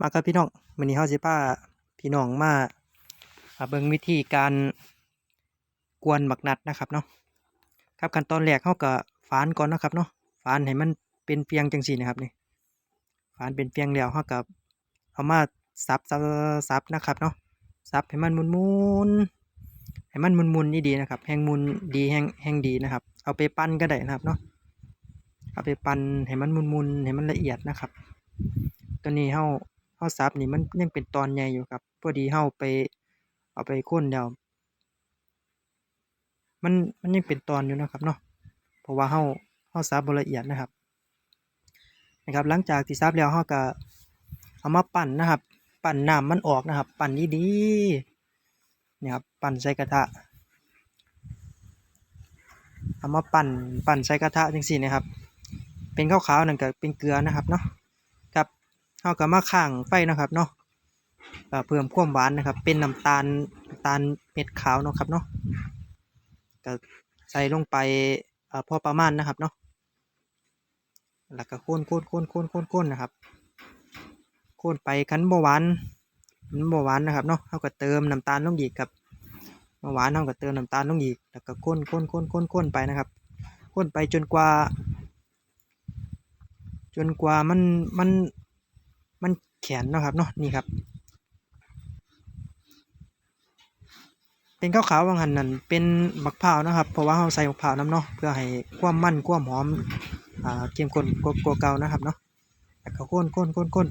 มาครับพี่น้องมื้อนี้เฮาสิพาพี่น้องมาเบิ่งวิธีการกวนบักนัดนะครับเนาะครับขั้นตอนแรกเฮาก็ฝานก่อนนะครับเนาะฝานให้มันเป็นเปียงจังซี่นะครับนี่ฝานเป็นเปียงแล้วเฮาก็เอามาสับสับสับนะครับเนาะสับให้มันมุนๆให้มันมุนๆดีนะครับแห้งมุนดีแห้งแห้งดีนะครับ เอาไปปั้นก็ได้นะครับเนาะเอาไปปั้นให้มันมุนๆให้มันละเอียดนะครับ ตัวนี้เฮา เฮาสับนี่มันยังเป็นตอนใหญ่อยู่ครับ พอดีเฮาไป เอาไปข้นแล้วมันมันยังเป็นตอนอยู่นะครับเนาะเพราะว่าเฮาเฮาสับละเอียดนะครับนะครับ หลังจากที่สับแล้วเฮาก็เอามาปั่นนะครับ ปั่นน้ำมันออกนะครับ ปั่นดีๆนี่ครับปั่นใส่กระทะเอามาปั่นปั่นใส่กระทะจังซี่นะครับ เป็นขาวๆนั่นก็เป็นเกลือนะครับเนาะ เฮาก็มาข้างไฟนะครับเนาะเอ่อพิ่มความหวานนะครับ เป็นน้ำตาลน้ำตาลเม็ดขาวเนาะครับเนาะก็ใส่ลงไปพอประมาณนะครับเนาะแล้วก็คนคนคนคนคนคนนะครับคนไปคันบหวานมันบหวานนะครับเนาะเฮาก็เติมน้ำตาลลงอีกครับหวานเฮาก็เติมน้ำตาลลงอีกแล้วก็คนคนคนคนคนไปนะครับคนไปจนกว่า จนกว่ามันมัน มันแข็งเนาะครับเนาะนี่ครับ เป็นขาวๆบางหันนั่นเป็นมะพร้าวนะครับ เพราะว่าเราใส่มะพร้าวน้ำเนาะเพื่อให้ความมันความหอมอ่าเข้มข้นกว่าเก่านะครับเนาะแล้วก็ข้นข้นข้นข้น